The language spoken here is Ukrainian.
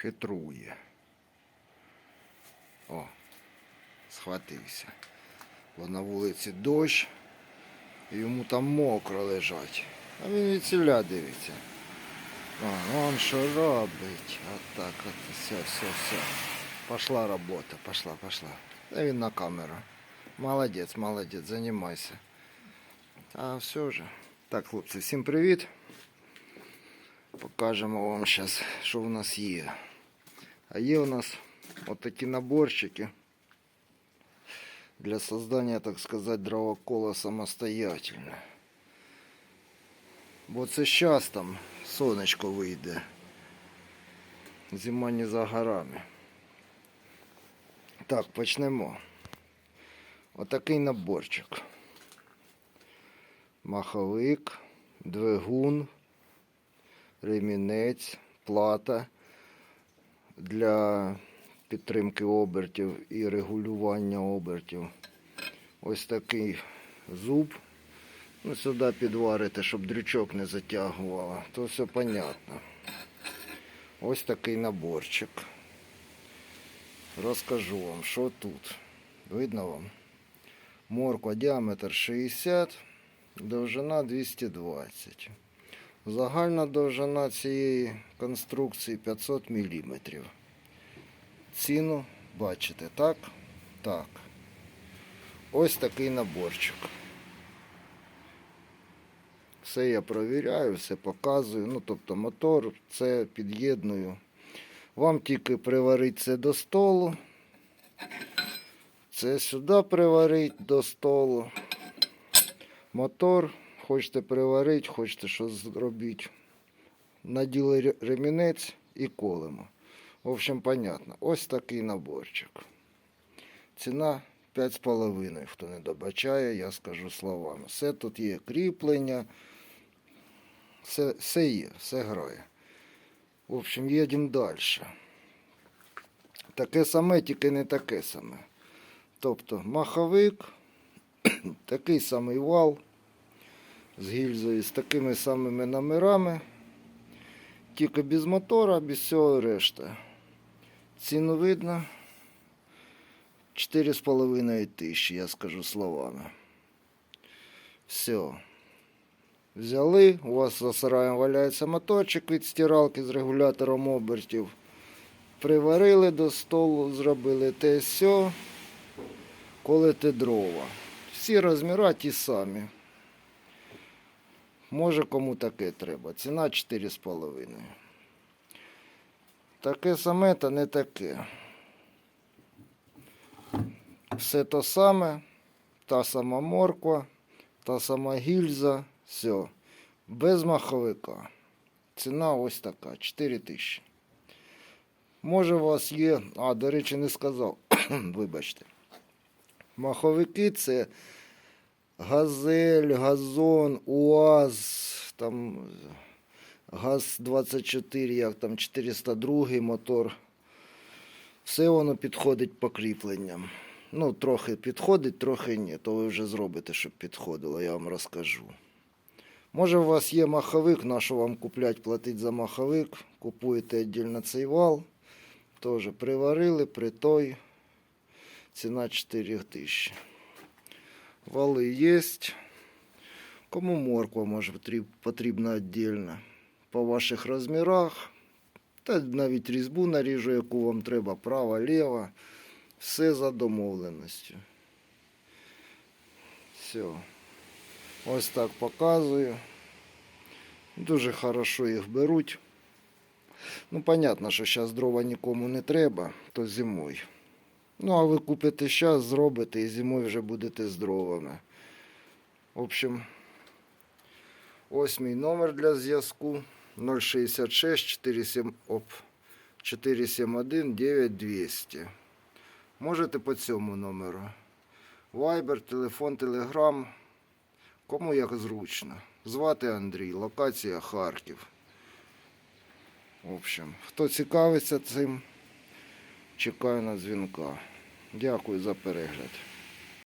хитрує. О, схватився. Бо на вулиці дощ, і йому там мокро лежать. А він від ціля дивиться. А, он що робить. От так от. Все, все, все. Пошла робота, пошла, пошла. Та він на камеру. Молодець, молодець, займайся. А все вже. Так, хлопці, всім привіт. Покажемо вам зараз, що в нас є. А є у нас отакі наборчики для создания, так сказать, дровокола самостоятельно. Бо це щас там сонечко вийде. Зима не за горами. Так, почнемо. Отакий наборчик. Маховик, двигун, ремінець, плата для підтримки обертів і регулювання обертів. Ось такий зуб. Ну, сюди підварити, щоб дрючок не затягувало. То все понятно. Ось такий наборчик. Розкажу вам, що тут. Видно вам? Морква діаметр 60, довжина 220. Загальна довжина цієї конструкції 500 мм. Ціну бачите, так? Так. Ось такий наборчик. Все я провіряю, все показую. Ну, тобто мотор, це під'єдную. Вам тільки приварити це до столу. Це сюди приварити до столу. Мотор, хочете приварити, хочете щось зробити. Наділи ремінець і колемо. В общем, понятно. Ось такий наборчик. Ціна 5,5. Хто не добачає, я скажу словами. Все тут є кріплення. Все, все є, все грає. В общем, їдемо далі. Таке саме, тільки не таке саме. Тобто маховик, такий самий вал з гільзою, з такими самими номерами. Тільки без мотора, без всього решта. Ціну видно. 4,5 тисячі, я скажу словами. Все. Взяли, у вас за сараєм валяється моторчик від стиралки з регулятором обертів. Приварили до столу, зробили те все. Колите дрова. Всі розміри ті самі. Може кому таке треба. Ціна 4,5. Таке саме та не таке. Все то саме, та сама морква, та сама гільза, все. Без маховика. Ціна ось така, 4 тисячі. Може, у вас є. А, до речі, не сказав. Вибачте. Маховики це газель, газон, УАЗ, там ГАЗ-24, як там 402 мотор. Все воно підходить по кріпленням. Ну, трохи підходить, трохи ні. То ви вже зробите, щоб підходило, я вам розкажу. Може, у вас є маховик, на що вам куплять, платить за маховик, купуєте віддільно цей вал. Теж приварили, притой. Ціна 4 тисячі. Вали є. Кому морква може потрібна віддільно. По ваших розмірах. Та навіть різьбу наріжу, яку вам треба, права, ліва. Все за домовленістю. Все. Ось так показую. Дуже хорошо їх беруть. Ну, понятно, що зараз дрова нікому не треба, то зимою. Ну, а ви купите зараз, зробите і зимою вже будете з дровами. В общем, ось мій номер для зв'язку 066 47 оп, 471 9200. Можете по цьому номеру. Viber, телефон, телеграм. Кому як зручно. Звати Андрій, локація Харків. В общем, хто цікавиться цим, чекаю на дзвінка. Дякую за перегляд.